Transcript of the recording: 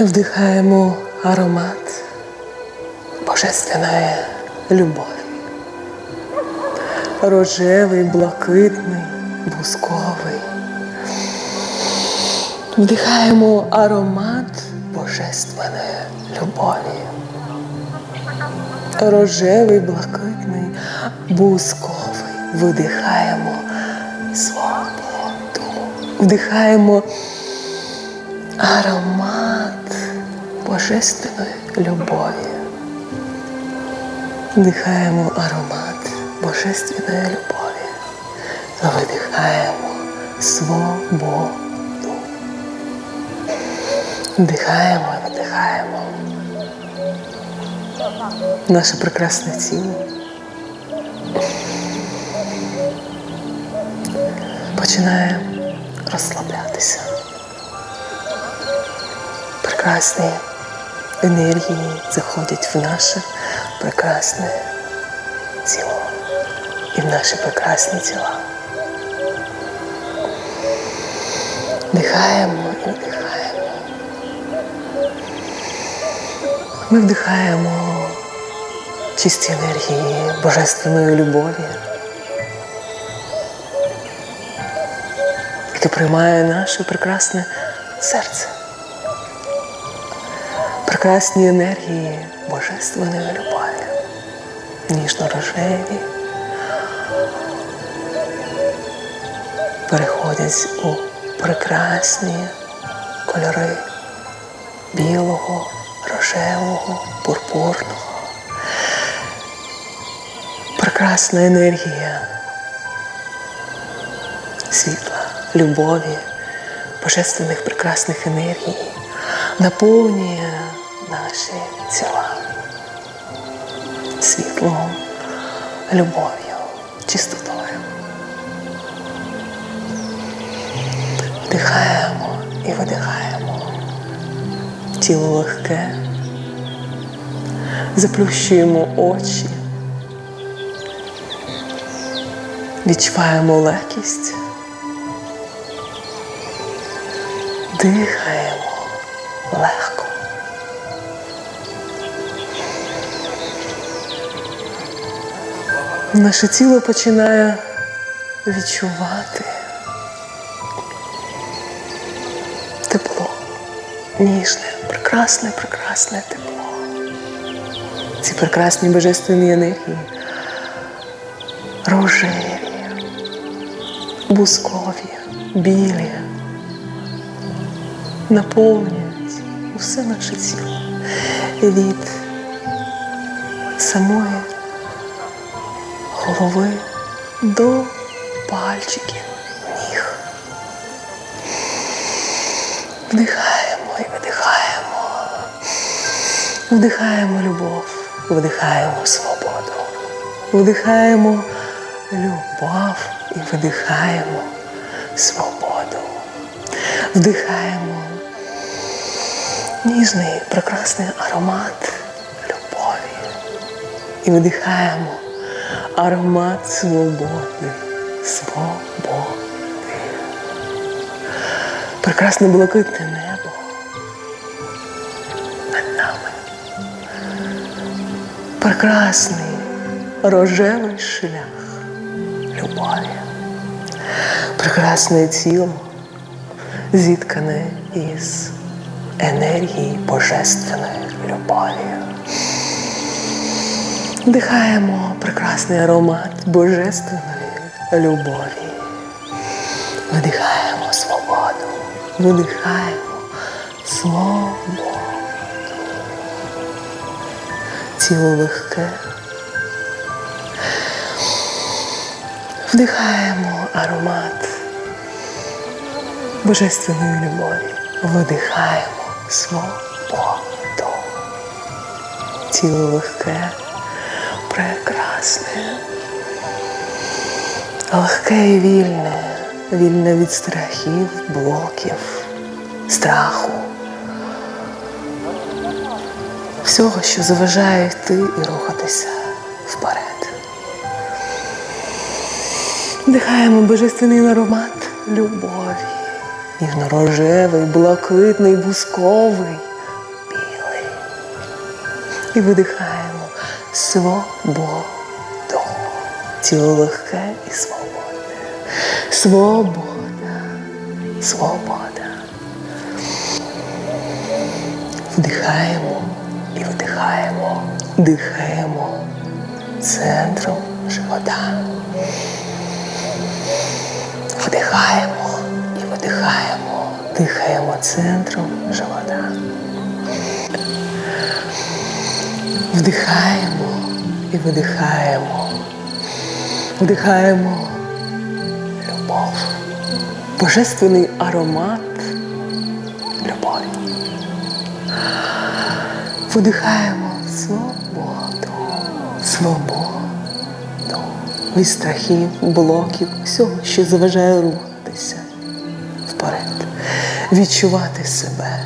Вдихаємо аромат божественної любові. Рожевий, блакитний, бусковий. Вдихаємо аромат божественної любові. Рожевий, блакитний, бусковий. Видихаємо свободу. Вдихаємо аромат божественної любові. Вдихаємо аромат божественної любові. Видихаємо свободу. Вдихаємо і видихаємо. Наше прекрасне тіло. Починає розслаблятися. Прекрасні енергії заходять в наше прекрасне тіло і в наші прекрасні тіла. Вдихаємо і вдихаємо. Ми вдихаємо чисті енергії божественної любові, яке приймає наше прекрасне серце. Прекрасні енергії божественної любові, ніжно-рожеві, переходять у прекрасні кольори білого, рожевого, пурпурного. Прекрасна енергія світла, любові, божественних прекрасних енергій наповнює наші тіла світлом, любов'ю, чистотою. Вдихаємо і видихаємо. Тіло легке. Заплющуємо очі. Відчуваємо легкість. Дихаємо легко. Наше тіло починає відчувати тепло, ніжне, прекрасне, прекрасне тепло. Ці прекрасні божественні енергії, рожеві, бускові, білі, наповнюють усе наше тіло. Від самої голови до пальчиків ніг. Вдихаємо і видихаємо. Вдихаємо любов, вдихаємо свободу. Вдихаємо любов і видихаємо свободу. Вдихаємо ніжний, прекрасний аромат любові. І видихаємо аромат свободи. Свободи. Прекрасне блакитне небо над нами. Прекрасний рожевий шлях любові. Прекрасне тіло зіткане із енергії божественної любові. Вдихаємо прекрасний аромат божественної любові. Видихаємо свободу. Видихаємо свободу. Тіло легке. Вдихаємо аромат божественної любові. Видихаємо свободу. Тіло легке, прекрасне, легке і вільне, вільне від страхів, блоків, страху. Всього, що заважає йти і рухатися вперед. Вдихаємо божественний аромат любові. Ніжно-рожевий, блакитний, бусковий, і видихаємо свободу. Тіло легке і свободне. Свобода. Свобода. Вдихаємо і видихаємо. Дихаємо центром живота. Вдихаємо і видихаємо. Дихаємо центром живота. Вдихаємо і видихаємо. Вдихаємо любов. Божественний аромат любові. Вдихаємо свободу, свободу від страхів, блоків, всього, що заважає рухатися вперед, відчувати себе